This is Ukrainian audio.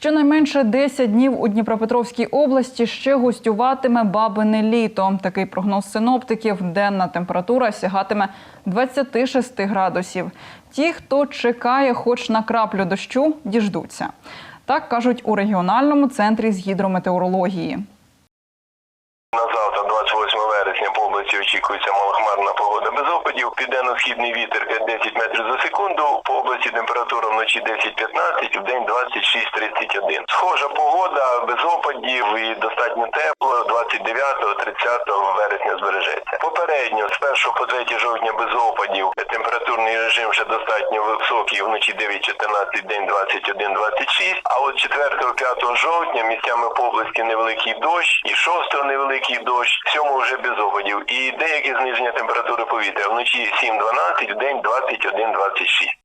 Щонайменше 10 днів у Дніпропетровській області ще гостюватиме бабине літо. Такий прогноз синоптиків. Денна температура сягатиме 26 градусів. Ті, хто чекає хоч на краплю дощу, діждуться. Так кажуть у регіональному центрі з гідрометеорології. Вересня, очікується малохмарна погода без опадів. Південно-східний вітер 5-10 метрів за секунду. По області температура вночі 10-15, в день 26-31. Схожа погода без опадів і достатньо тепло. 29-30 вересня збережеться. Попередньо з 1 по 3 жовтня без опадів. Температурний режим ще достатньо високий. Вночі 9-14, день 21-26. А от 4-5 жовтня місцями по області невеликий дощ і 6 невеликий дощ, 7 вже без опадів. І деяке зниження температури повітря. Вночі 7-12, в день 21-26.